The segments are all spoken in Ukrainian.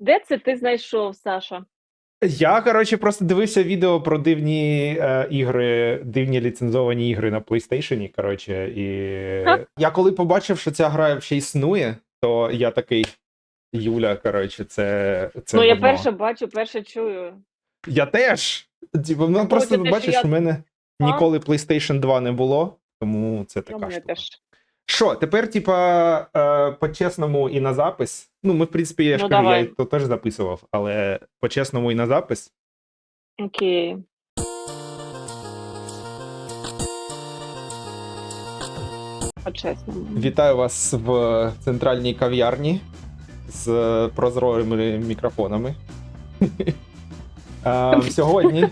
Де це ти знайшов, Саша? Я, коротше, просто дивився відео про дивні е, ігри, дивні ліцензовані ігри на PlayStation. Коротше, і я коли побачив, що ця гра ще існує, то я такий. Юля, коротше, це. це ну, я воно». перше бачу, перше чую. Я теж. Типу, ну, просто те, що бачиш, я- у мене ніколи PlayStation 2 не було, тому це така штука. теж. Що, тепер, типа, е, по-чесному і на запис. Ну, ми, в принципі, я ж Ну, кажу, я то теж записував, але по-чесному і на запис. Окей. По-чесному. Вітаю вас в центральній кав'ярні з прозорими мікрофонами. Сьогодні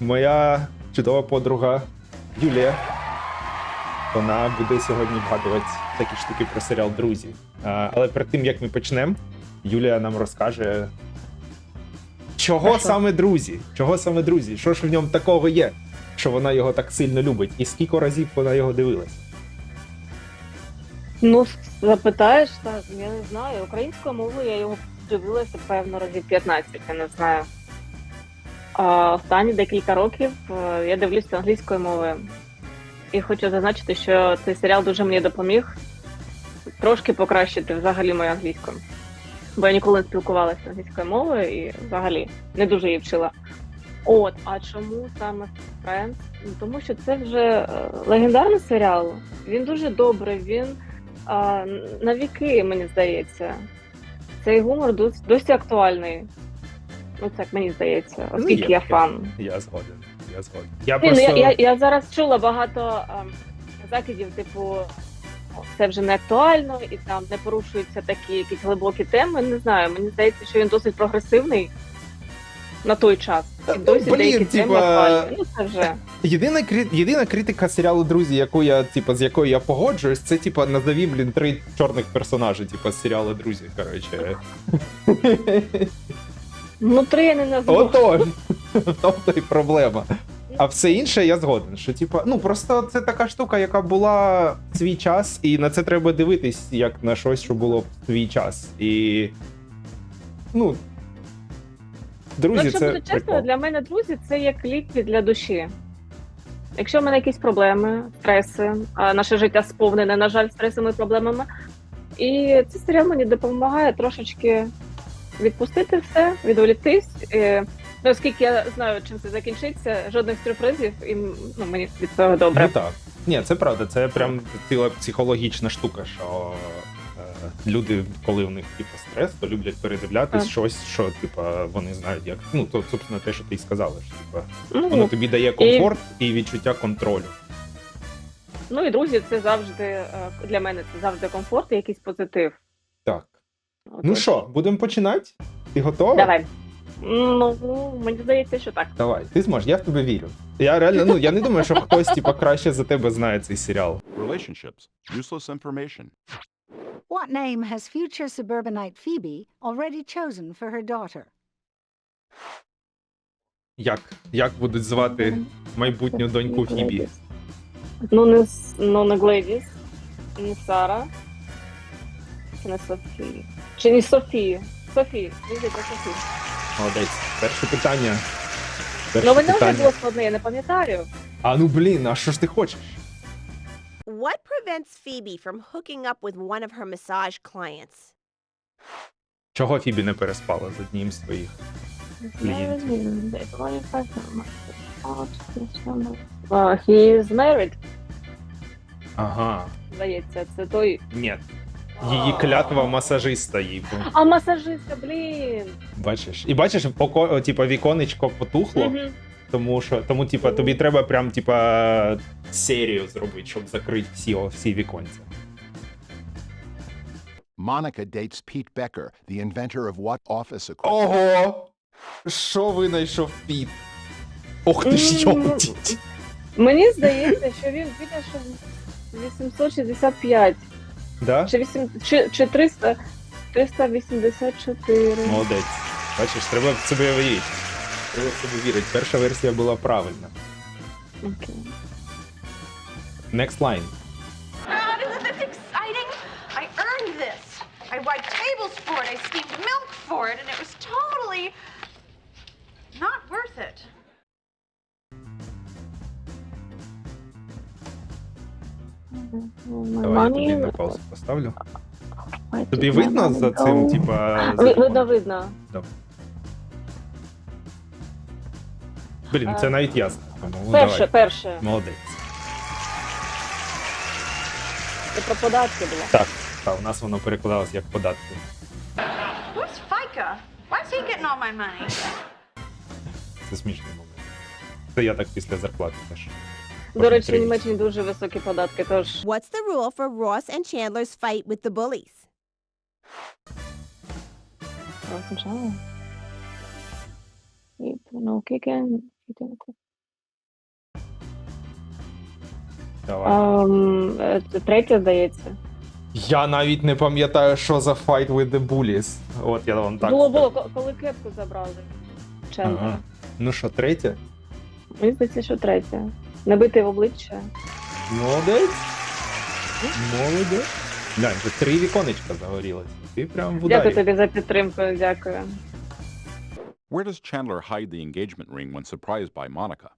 моя чудова подруга Юлія. Вона буде сьогодні вгадувати такі штуки про серіал Друзі. А, Але перед тим як ми почнемо, Юлія нам розкаже, чого А що? саме друзі? Чого саме друзі? Що ж в ньому такого є, що вона його так сильно любить, і скільки разів вона його дивилась? Ну, запитаєш, так, я не знаю. Українською мовою я його дивилася, певно, разів 15, я не знаю. А останні декілька років е, я дивлюся англійською мовою. І хочу зазначити, що цей серіал дуже мені допоміг трошки покращити взагалі мою англійську. Бо я ніколи не спілкувалася англійською мовою і взагалі не дуже її вчила. От, а чому саме Friends? Ну, Тому що це вже е, легендарний серіал. Він дуже добрий, він а, на віки, мені здається. Цей гумор досі, досі актуальний. Ну, так мені здається, Ну, оскільки є я таке. фан. Я згоден. Я згоден. Я Ні, ну, просто... я, я, я зараз чула багато ем, закидів, типу, це вже не актуально, і там не порушуються такі якісь глибокі теми. Не знаю, мені здається, що він досить прогресивний на той час. Та, І досі блін, деякі теми типа, актуальні. Ну, це вже. Єдина, крі... Єдина критика серіалу Друзі, яку я, типа, з якою я погоджуюсь, це типа назові, блін, три чорних персонажі, типа, з серіалу Друзі. Коротше. Ну, три я не назву. Ото в тому то й проблема. А все інше я згоден. Що, типа, ну просто це така штука, яка була в свій час, і на це треба дивитись як на щось, що було в свій час. І. Ну. Ну, Друзі, якщо це чесно, прикол. для мене друзі це як ліки для душі. Якщо в мене якісь проблеми, стреси, а наше життя сповнене, на жаль, стресами і проблемами. І цей серіал мені допомагає трошечки відпустити все, відволіктись. Ну, я знаю, чим це закінчиться, жодних сюрпризів, і ну, мені від цього добре. Ну так. Ні, це правда, це прям ціла психологічна штука, що е, люди, коли у них типу, стрес, то люблять передивлятись щось, що типа вони знають, як. Ну, то, собственно, те, що ти й сказала, що типа, Ну, воно тобі дає комфорт і відчуття контролю. ну і друзі, це завжди е, для мене це завжди комфорт і якийсь позитив. Так. От Ну що, будемо починати? Ти готова? Давай. Ну, мені здається, що так. Давай, ти зможеш, я в тебе вірю. Я реально, ну я не думаю, що хтось типа краще за тебе знає цей серіал. Relationships. Useless information. What name has future suburbanite Phoebe already chosen for her daughter? Як? Як будуть звати майбутню доньку Фібі? Ну, не, С- ну, не Гледіс, не Сара. Чи не Софія? Чи не Софія? Софія. Мені здається, Софія. Молодець. Перше питання. Перше Ну, воно вже питання. було складне, я не пам'ятаю. А ну блін, а що ж ти хочеш? What prevents Phoebe from hooking up with one of her massage clients? Чого Фібі не переспала з одним з своїх? Uh, he is married, Ага. здається, це той. Ні. Її клятва масажиста їй. була. А масажистка, блін. Бачиш? І бачиш, око, типа, віконечко потухло, Мгм. тому що тому, типа, тобі треба прям, типа, серію зробити, щоб закрити всі, о, всі віконця. Monica dates Pete Becker, the inventor of what office equipment? Ого! Що винайшов Піт? Ох ти ж М. Мені здається, що він винайшов 865. Да? Чи, 8, чи, чи 300, 384. Молодець. Бачиш, треба в себе вірити. Треба в себе вірити. Перша версія була правильна. Окей. Next line. God, isn't this exciting? I earned this. I wiped tables for it. I steamed milk for it, and it was totally not worth it. Давай я тобі на паузу поставлю. Тобі видно за цим, типа. Ви- Видно, законом? видно. Блін, це навіть ясно. Ну, Перше, давай. перше. Молодець. Це про податки було. Так, так, у нас воно перекладалось як податки. Who's FICA? Why's he getting all my money? Це смішний момент. Це я так після зарплати теж. До речі, в Німеччині дуже високі податки, тож What's the rule for Ross and Chandler's fight with the bullies? Спочатку. І, ну, кікен. Давай. Ем, е, Це третє, здається. Я навіть не пам'ятаю, що за fight with the bullies. От я вам так. було, було, ко- коли кепку забрали. Чендлера. Ага. Ну що, третє? Мені здається, що третє. Набитий в обличчя. Молодець. Молодець. Глянь, вже три віконечка загорілись. Ти прям в ударі. Дякую тобі за підтримку, дякую. Where does Chandler hide the engagement ring when surprised by Monica?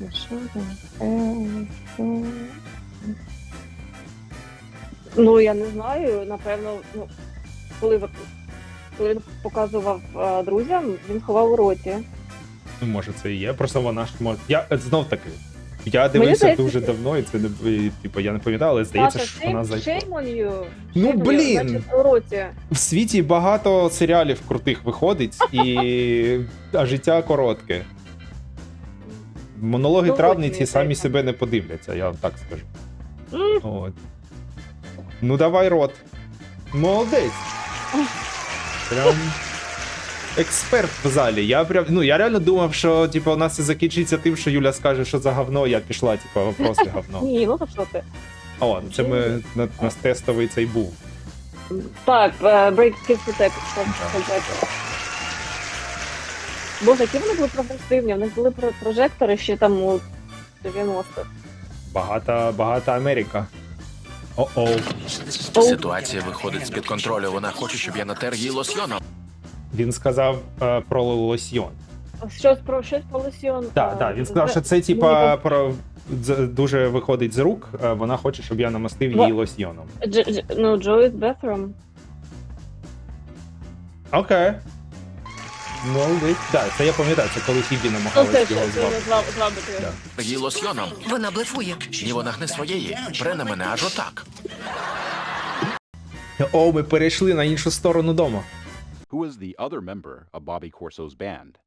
Ну, що там? Е, що? Ну, я не знаю, напевно, ну, коли, коли він показував е, друзям, він ховав у роті. Ну, може, це і є. Просто вона ж може. Я е, знов таки. Я дивився здається, дуже давно, і це не і, типу, я не пам'ятаю, але здається, що вона зайшла. Ну, блін! В світі багато серіалів крутих виходить, і а життя коротке. Монологи травниці самі себе не подивляться, я вам так скажу. От. Ну, давай рот. Молодець. Прям експерт в залі. Я прям, ну я реально думав, що типу, у нас це закінчиться тим, що Юля скаже, що за говно, я пішла, типу, вопроси говно. Ні, ну то що ти. О, це ми на, на тестовий цей був. Так, е, Break Боже, які вони були прогресивні, в них були прожектори ще там у 90-х. Багата, багата Америка. О-оу. Ситуація виходить з-під контролю. Вона хоче, щоб я натер її лосьйоном. Він сказав е, про лосьйон. Щось про щось про лосьйон. Так, е, так, він сказав, що це типа про з- дуже виходить з рук. е, Вона хоче, щоб я намастив її лосьйоном. Дж- Дж- Ну, Джоїс Бетром. Окей. Молодець. Так, це я пам'ятаю, це коли Фібі Ну, це намагалась що, його звати. Да. Її лосьйоном. Вона блефує. Ні, вона гне своєї. Пре на мене аж отак. О, ми перейшли на іншу сторону дому. Who is the other member of Bobby Corso's band?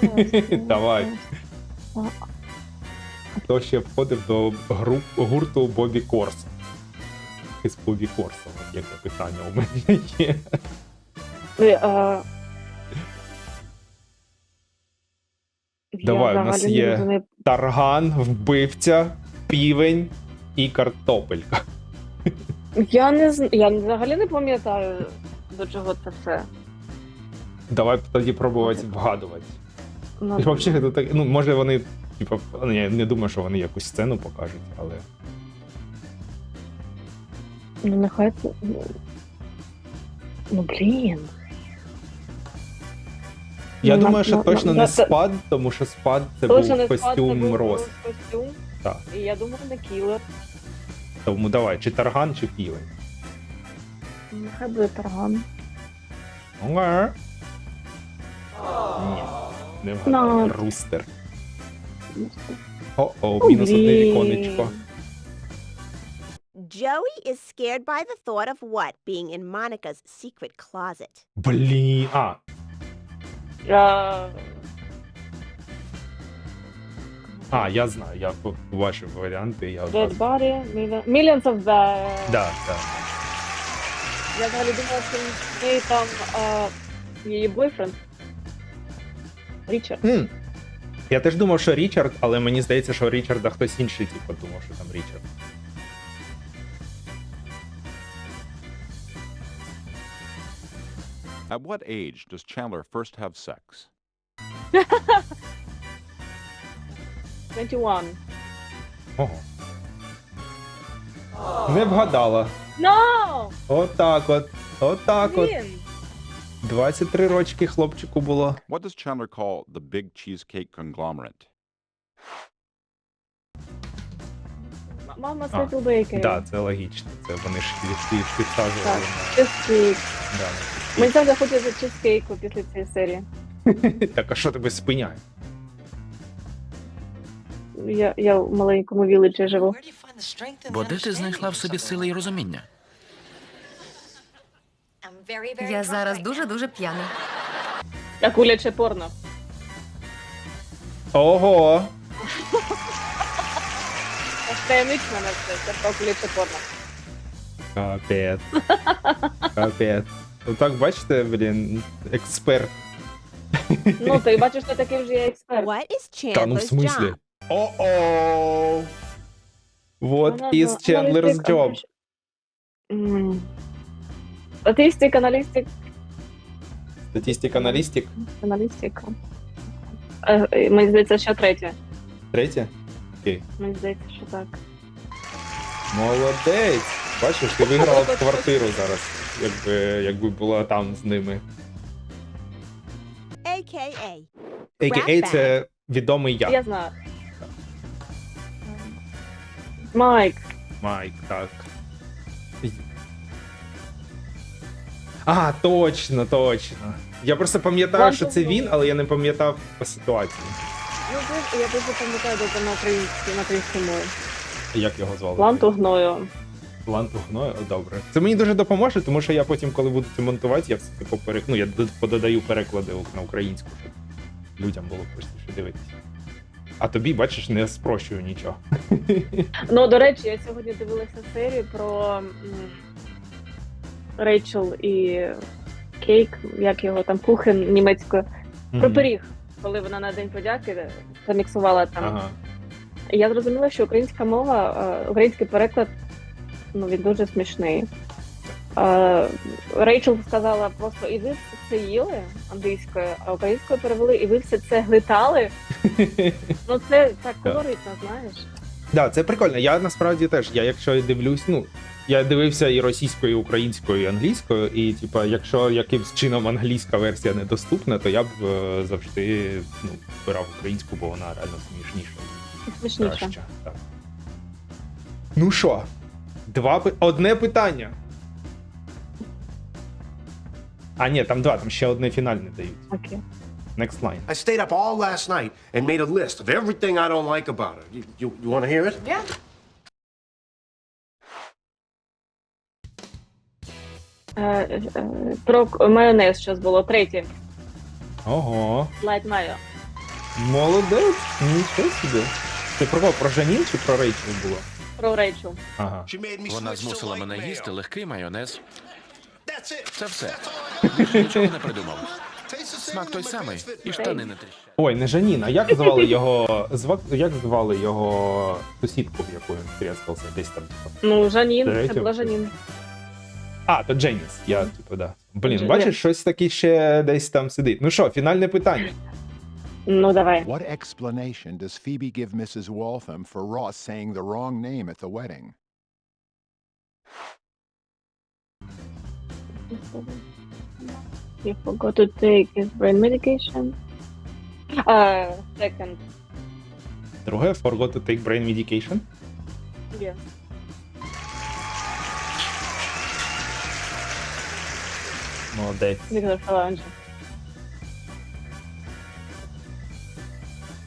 Давай. Хто ще входив до груп, гурту Бобі Корс? Із Бобі Корса, яке питання у мене є. Давай, у нас є- Тарган, вбивця, півень і картопелька. Я не зн- я взагалі не пам'ятаю, до чого це все. Давай тоді пробувати вгадувати. Ну, І взагалі, ну, так, ну, може вони, типу, ну, я не думаю, що вони якусь сцену покажуть, але. ну нехай це. ну, Ну блін. Я Ну, думаю, на- що на- точно на- не на- спад, тому що спад це Точно був не спад, це костюм був Рос. Костюм. Так. І я думаю, не кілер. Тому давай, чи тарган, чи півень. Нехай буде тарган. Окей. Ні, не вгадав. Ну. Рустер. О-о, Ну, мінус одне віконечко. Joey is scared by the thought of what being in Monica's secret closet. Блін. А, А, а, я знаю, я побачив варіанти, я Dead одразу. Body, Million- Millions of the... Да, да. Я взагалі думала, що в неї там а, її бойфренд. Річард. М. Я теж думав, що Річард, але мені здається, що Річарда хтось інший, типу, думав, що там Річард. At what age does Chandler first have sex? 21. Ого. Не вгадала. No! Отак от. Отак от. Блін! 23 рочки хлопчику було. What does Chandler call the big cheesecake conglomerate? М- Мама А, Сетл Бейкері. Так, да, це логічно. Це вони ж від- від- Так, підсаджували. чизкейк. Да. Мені завжди хочеться чизкейку після цієї серії. Так, а що тебе спиняє? Я, я в маленькому віледжі живу. Бо де ти знайшла в собі сили і розуміння? Я зараз дуже-дуже п'яна. А куляче порно. Ого! Таємнич мене все, це про куляче порно. Капець. Капець. Ну так, бачите, блін, експерт. Ну, ти бачиш, ти такий вже є експерт. What is Та ну в Chandler's смислі? job? О-о! What Вона is за- Chandler's аналітик, job? М. Статистик, аналістик, Статистика аналістик. аналістика. Е, е, Мені здається, що третє. Третє? Окей. Мені здається, що так. Молодець! Бачиш, ти виграла в квартиру зараз, якби, якби була там з ними. AKA. AKA це відомий я. Я знаю. Майк. Майк, так. А, точно, точно. Я просто пам'ятаю, що це він, але я не пам'ятав по ситуації. Ну, я дуже пам'ятаю, де це на українській, на українській мові. Як його звали? Ланту гною. Ланту гною? О, добре. Це мені дуже допоможе, тому що я потім, коли буду це монтувати, я все типу перек... ну, я д- пододаю переклади на українську, щоб людям було простіше дивитися. А тобі, бачиш, не спрощую нічого. Ну, до речі, я сьогодні дивилася серію про Рейчел і Кейк, як його там, кухен німецькою, про пиріг, коли вона на День подяки заміксувала там. Ага. Я зрозуміла, що українська мова, е, український переклад, ну він дуже смішний. Е, Рейчел сказала просто і ви це їли англійською, а українською перевели, і ви все це глитали. Ну це так колоритно, знаєш. Да, це прикольно. Я насправді теж, я якщо дивлюсь, ну. Я дивився і російською, і українською, і англійською, і типа, якщо якимсь чином англійська версія недоступна, то я б е, завжди ну, брав українську, бо вона реально смішніша. Так. Ну що, два одне питання. А, ні, там два, там ще одне фінальне дають. Окей. Next line. I stayed up all last night and made a list of everything I don't like about her. You, you, you want to hear it? Yeah. Е, е, Про к- майонез щось було третє. Ого. Лайт майо. Молодець, нічого собі. Це про кого? Про Жанін чи про Рейчел було? Про Рейчел. Ага. She made me Вона switch to змусила light мене mayo. їсти легкий майонез. That's it. Це все. That's all I нічого не придумав. Смак той самий, і штани не тріщать. Ой, не Жанін, а як звали його. Зва... Як звали його сусідку, в яку він трескався десь там. Ну, Жанін, Третє це була. Жанін. А, то Дженіс. Я, типу, да. Блін, Джен- бачиш, щось таке ще десь там сидить. Ну що, фінальне питання. Ну, давай. What explanation does Phoebe give Mrs. Waltham for Ross saying the wrong name at the wedding? You forgot to take his brain medication. Uh, second. Друге, forgot to take brain medication. Yes. Молодець. Віктор Фаланджі.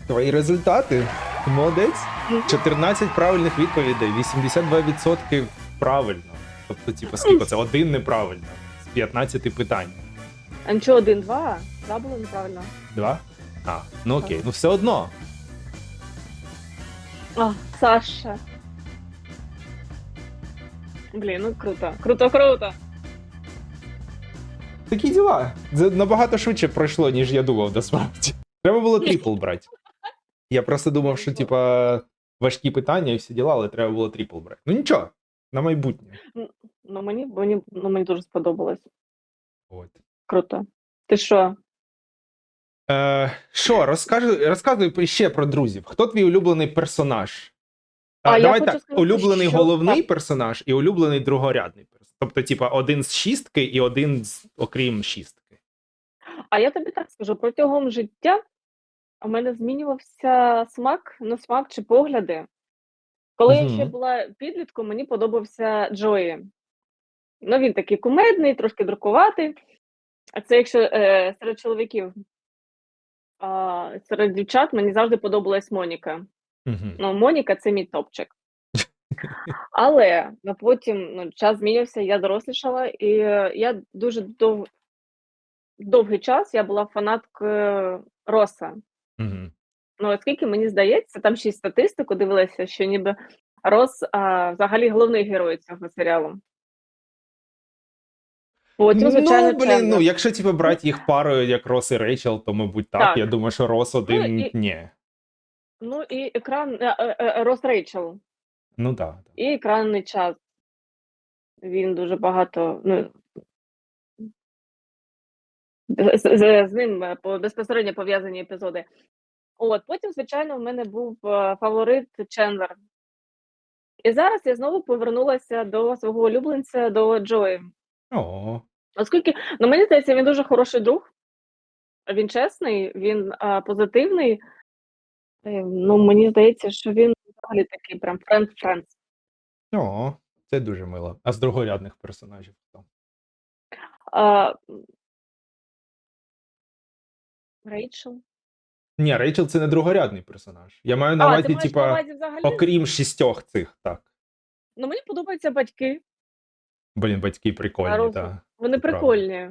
Твої результати. Ти Молодець. 14 правильних відповідей, 82% правильно. Тобто, типу, скільки це? Один неправильно. З 15 питань. А нічого, один, два. Два було неправильно. Два? А, ну окей. Ну все одно. А, Саша. Блін, ну круто. Круто, круто. Такі діла. Це набагато швидше пройшло, ніж я думав, насправді. Треба було трипл брати. Я просто думав, що, типа, важкі питання і всі діла, але треба було трипл брати. Ну нічого, на майбутнє. Ну мені, мені, ну, мені дуже сподобалось. От. Круто. Ти що? Е, Що, розкажи, розказуй ще про друзів. Хто твій улюблений персонаж? А, А я давай хочу так: сказати, улюблений що- головний так. персонаж і улюблений другорядний персонаж. Тобто, типа, один з шістки і один з окрім шістки. А я тобі так скажу, протягом життя у мене змінювався смак, ну смак чи погляди. Коли я ще була підлітком, мені подобався Джої. Ну, він такий кумедний, трошки друкуватий. А це якщо е, серед чоловіків. А серед дівчат мені завжди подобалась Моніка. Ну, Моніка це мій топчик. Але ну, потім ну, час змінився, я дорослішала, і е, я дуже дов... довгий час я була фанаткою Роса. Ну, оскільки мені здається, там ще й статистику дивилася, що ніби Рос а, взагалі головний герой цього серіалу. Потім, звичайно, ну, блін, ну, якщо типу, брати їх парою, як Рос і Рейчел, то, мабуть, так. Так. Я думаю, що Рос один і- ні. Ну і екран е, е, е, Рос Рейчел. Ну так. Да. І екранний час. Він дуже багато. Ну, з, з, з ним безпосередньо пов'язані епізоди. От, потім, звичайно, в мене був е, фаворит Чендлер. І зараз я знову повернулася до свого улюбленця, до Джої. О, Оскільки, ну мені здається, він дуже хороший друг. Він чесний, він а, позитивний. Е, Ну, мені здається, що він взагалі такий прям френд-френд. о, це дуже мило. А з другорядних персонажів хто? Рейчел. Ні, Рейчел це не другорядний персонаж. Я маю на увазі, типа, окрім шістьох цих, так. Ну, мені подобаються батьки. Блін, батьки прикольні, так. Вони Це прикольні.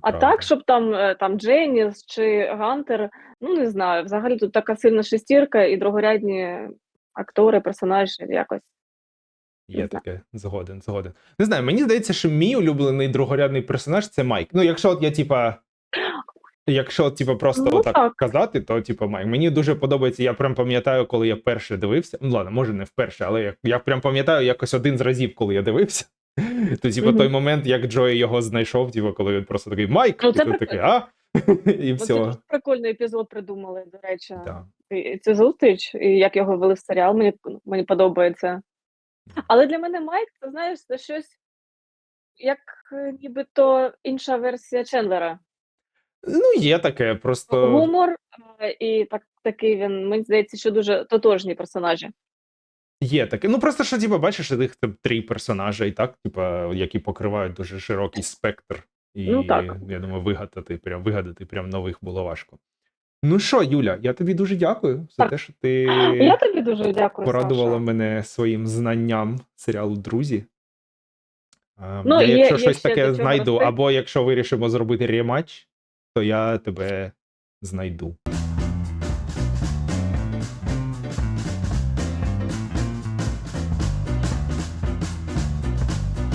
А правда. так, щоб там, е, там Дженіс чи Гантер, ну не знаю. Взагалі тут така сильна шестірка і другорядні актори, персонажі якось. Є таке, згоден, згоден. Не знаю, мені здається, що мій улюблений другорядний персонаж це Майк. Ну, якщо от я, типа. Якщо типа просто Ну, отак так. казати, то типа Майк. Мені дуже подобається. Я прям пам'ятаю, коли я перше дивився. Ну ладно, може не вперше, але я, я прям пам'ятаю якось один з разів, коли я дивився. То, типа, Мгм. той момент, як Джой його знайшов, типа, коли він просто такий Майк, Ну, і це ти такий, а? І Ну, це все. дуже прикольний епізод придумали, до речі. Да. І цю зустріч, і як його вели в серіал, мені, мені подобається. Але для мене Майк, це знаєш, це щось як е, нібито інша версія Чендлера. Ну, є таке, просто. Гумор е, і так, такий він, мені здається, що дуже тотожні персонажі. Є таке. Ну просто що, типу, бачиш, їх там три персонажі, і так, типа, які покривають дуже широкий спектр. І Ну, так. я думаю, вигадати прям вигадати прям нових було важко. Ну що, Юля, я тобі дуже дякую за Так. те, що ти Я тобі дуже дякую. порадувала Саша. мене своїм знанням серіалу Друзі. А, Ну, я, є- якщо є щось ще до таке чого знайду, рости. або якщо вирішимо зробити рематч, то я тебе знайду.